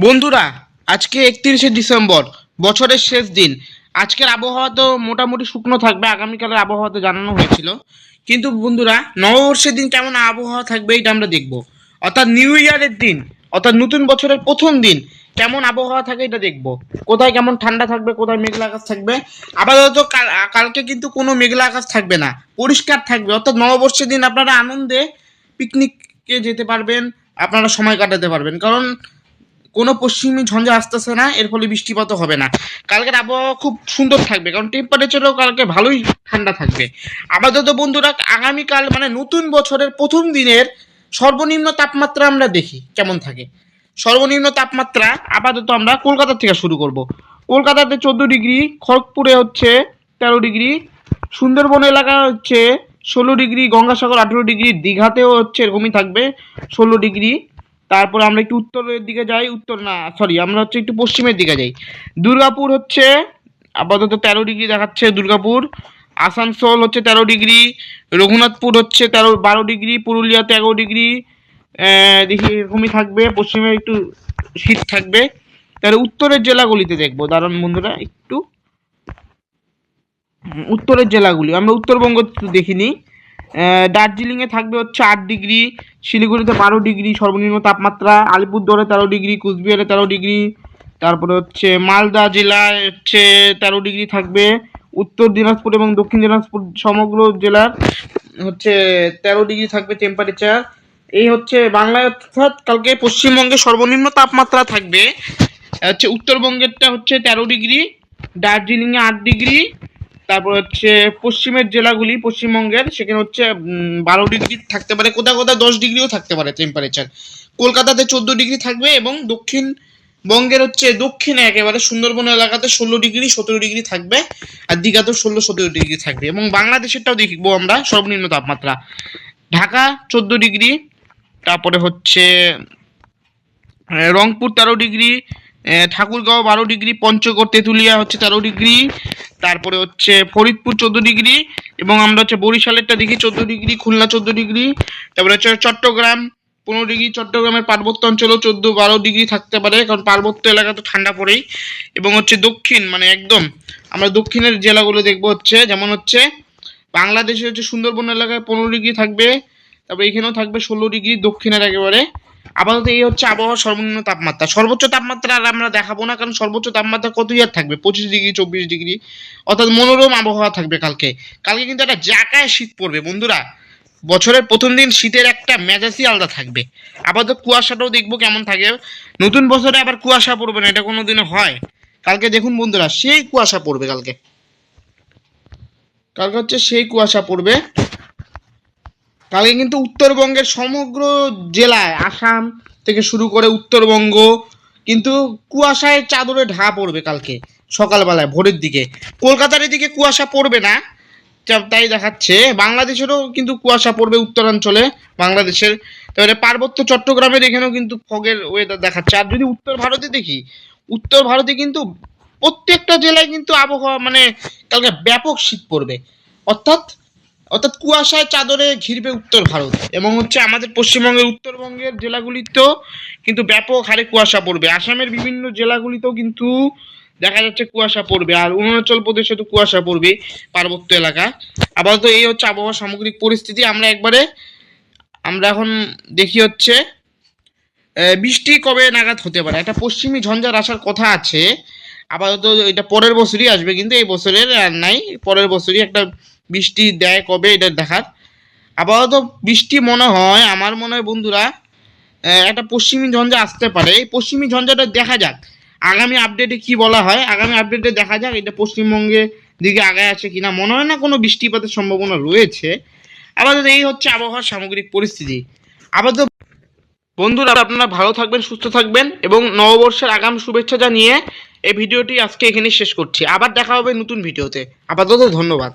বন্ধুরা, আজকে একত্রিশে ডিসেম্বর, বছরের শেষ দিন। আজকের আবহাওয়া তো মোটামুটি শুকনো থাকবে, আগামীকালের আবহাওয়া তো জানানো হয়েছিল। কিন্তু বন্ধুরা, নববর্ষের দিন কেমন আবহাওয়া থাকবে এটা আমরা দেখব। অর্থাৎ নিউ ইয়ারের দিন, অর্থাৎ নতুন বছরের প্রথম দিন, কেমন আবহাওয়া থাকে এটা দেখব। কোথায় কেমন ঠান্ডা থাকবে, কোথায় মেঘলা আকাশ থাকবে। আপাতত কাল- কালকে কিন্তু কোনো মেঘলা আকাশ থাকবে না, পরিষ্কার থাকবে। অর্থাৎ নববর্ষের দিন আপনারা আনন্দে পিকনিকে যেতে পারবেন, আপনারা সময় কাটাতে পারবেন। কারণ কোনো পশ্চিমী ঝঞ্ঝা আসতেছে না, এর ফলে বৃষ্টিপাতও হবে না। কালকের আবহাওয়া খুব সুন্দর থাকবে, কারণ টেম্পারেচারও কালকে ভালোই ঠান্ডা থাকবে। আপাতত বন্ধুরা, আগামীকাল মানে নতুন বছরের প্রথম দিনের সর্বনিম্ন তাপমাত্রা আমরা দেখি, কেমন থাকে? সর্বনিম্ন তাপমাত্রা আপাতত আমরা কলকাতা থেকে শুরু করব। কলকাতাতে চোদ্দ ডিগ্রি, খড়গপুরে হচ্ছে তেরো ডিগ্রি, সুন্দরবন এলাকা হচ্ছে ষোলো ডিগ্রি, গঙ্গাসাগর আঠেরো ডিগ্রি, দীঘাতেও হচ্ছে এরকমই থাকবে, ষোলো ডিগ্রি। তারপরে আমরা একটু উত্তরের দিকে যাই, উত্তর না সরি আমরা হচ্ছে একটু পশ্চিমের দিকে যাই। দুর্গাপুর হচ্ছে আপাতত তেরো ডিগ্রি দেখাচ্ছে দুর্গাপুর, আসানসোল হচ্ছে তেরো ডিগ্রি, রঘুনাথপুর হচ্ছে তেরো, বারো ডিগ্রি, পুরুলিয়া তেরো ডিগ্রি দেখি এরকমই থাকবে, পশ্চিমে একটু শীত থাকবে। তাহলে উত্তরের জেলাগুলিতে দেখব, দারুণ বন্ধুরা, একটু। উত্তরের জেলাগুলি, আমরা উত্তরবঙ্গ দেখিনি। দার্জিলিংয়ে থাকবে হচ্ছে আট ডিগ্রি, শিলিগুড়িতে বারো ডিগ্রি, সর্বনিম্ন তাপমাত্রা আলিপুরদুয়ারে তেরো ডিগ্রি, কুচবিহারে তেরো ডিগ্রি, তারপরে হচ্ছে মালদা জেলায় হচ্ছে তেরো ডিগ্রি থাকবে, উত্তর দিনাজপুর এবং দক্ষিণ দিনাজপুর সমগ্র জেলার হচ্ছে তেরো ডিগ্রি থাকবে টেম্পারেচার এই হচ্ছে বাংলায় অর্থাৎ কালকে পশ্চিমবঙ্গে সর্বনিম্ন তাপমাত্রা থাকবে, হচ্ছে উত্তরবঙ্গেরটা হচ্ছে তেরো ডিগ্রি, দার্জিলিংয়ে আট ডিগ্রি তারপর হচ্ছে পশ্চিমের জেলাগুলি, পশ্চিমবঙ্গের, সেখানে হচ্ছে বারো ডিগ্রি থাকতে পারে, কোথাও কোথাও দশ ডিগ্রিও থাকতে পারে টেম্পারেচার কলকাতাতে চোদ্দ ডিগ্রি থাকবে এবং দক্ষিণ বঙ্গের হচ্ছে, দক্ষিণে একেবারে সুন্দরবন এলাকাতে ষোলো ডিগ্রি, সতেরো ডিগ্রি থাকবে, আর দীঘাতেও ষোলো সতেরো ডিগ্রি থাকবে। এবং বাংলাদেশেরটাও দেখব আমরা, সর্বনিম্ন তাপমাত্রা। ঢাকা চোদ্দ ডিগ্রি, তারপরে হচ্ছে রংপুর তেরো ডিগ্রি ঠাকুরগাঁও বারো ডিগ্রি, পঞ্চগড় তেঁতুলিয়া হচ্ছে তেরো ডিগ্রি তারপরে হচ্ছে ফরিদপুর চোদ্দ ডিগ্রি এবং আমরা হচ্ছে বরিশালেরটা দেখি চোদ্দ ডিগ্রি, খুলনা চোদ্দ ডিগ্রি, তারপরে হচ্ছে চট্টগ্রাম পনেরো ডিগ্রি, চট্টগ্রামের পার্বত্য অঞ্চলেও চোদ্দ বারো ডিগ্রি থাকতে পারে, কারণ পার্বত্য এলাকা তো ঠান্ডা পড়েই। এবং হচ্ছে দক্ষিণ মানে একদম আমরা দক্ষিণের জেলাগুলো দেখব হচ্ছে, যেমন হচ্ছে বাংলাদেশে হচ্ছে সুন্দরবন এলাকায় পনেরো ডিগ্রি থাকবে, তারপরে এখানেও থাকবে ষোলো ডিগ্রি, দক্ষিণের একেবারে। আপাতত এই হচ্ছে আবহাওয়ার সর্বনিম্ন তাপমাত্রা। সর্বোচ্চ তাপমাত্রা আর আমরা দেখাবো না, কারণ সর্বোচ্চ তাপমাত্রা কত ইয়ার থাকবে? পঁচিশ ডিগ্রি, চব্বিশ ডিগ্রি। অর্থাৎ মনোরম আবহাওয়া থাকবে কালকে। কালকে কিন্তু একটা জাকায় শীত পড়বে, বন্ধুরা। বছরের প্রথম দিন শীতের একটা মেজাজই আলাদা থাকবে। আপাতত কুয়াশাটাও দেখব কেমন থাকে। নতুন বছরে আবার কুয়াশা পড়বে না, এটা কোনো দিনে হয়। কালকে দেখুন বন্ধুরা, সেই কুয়াশা পড়বে কালকে। কালকে হচ্ছে সেই কুয়াশা পড়বে। কালকে কিন্তু উত্তরবঙ্গের সমগ্র জেলায় আসাম থেকে শুরু করে উত্তরবঙ্গ, কিন্তু কুয়াশায় চাদরে ঢা পড়বে কালকে, সকালবেলায়, ভোরের দিকে। কলকাতার এদিকে কুয়াশা পড়বে না তাই দেখাচ্ছে। বাংলাদেশেরও কিন্তু কুয়াশা পড়বে উত্তরাঞ্চলে, বাংলাদেশের। তারপরে পার্বত্য চট্টগ্রামের এখানেও কিন্তু ফগের ওয়েদার দেখাচ্ছে। আর যদি উত্তর ভারতে দেখি, উত্তর ভারতে কিন্তু প্রত্যেকটা জেলায় কিন্তু আবহাওয়া মানে কালকে ব্যাপক শীত পড়বে। অর্থাৎ অর্থাৎ কুয়াশায় চাদরে ঘিরবে উত্তর ভারত এবং হচ্ছে আমাদের পশ্চিমবঙ্গের উত্তরবঙ্গের জেলাগুলিতেও কিন্তু ব্যাপক হারে কুয়াশা পড়বে। আসামের বিভিন্ন জেলাগুলিতেও কিন্তু দেখা যাচ্ছে কুয়াশা পড়বে আর অরুণাচল প্রদেশে তো কুয়াশা পড়বে পার্বত্য এলাকা। আপাতত এই হচ্ছে আবহাওয়া সামগ্রিক পরিস্থিতি। আমরা একবারে, আমরা এখন দেখি হচ্ছে বৃষ্টি কবে নাগাদ হতে পারে? একটা পশ্চিমী ঝঞ্ঝার আসার কথা আছে। আপাতত এটা পরের বছরই আসবে, কিন্তু এই বছরের আর নাই। পরের বছরই একটা বৃষ্টি দেয় কবে, এটা দেখার। আপাতত বৃষ্টি মনে হয়, আমার মনে হয় বন্ধুরা একটা পশ্চিমী ঝঞ্ঝা আসতে পারে। এই পশ্চিমী ঝঞ্ঝাটা দেখা যাক। আগামী আপডেটে কি বলা হয়? আগামী আপডেটে দেখা যাক, এটা পশ্চিমবঙ্গে দিকে আগায় আছে কিনা। মনে হয় না কোনো বৃষ্টিপাতের সম্ভাবনা রয়েছে। আপাতত এই হচ্ছে আবহাওয়ার সামগ্রিক পরিস্থিতি। আপাতত বন্ধুরা, আপনারা ভালো থাকবেন, সুস্থ থাকবেন এবং নববর্ষের আগাম শুভেচ্ছা জানিয়ে এই ভিডিওটি আজকে এখানে শেষ করছি। আবার দেখা হবে নতুন ভিডিওতে। আপাতত ধন্যবাদ।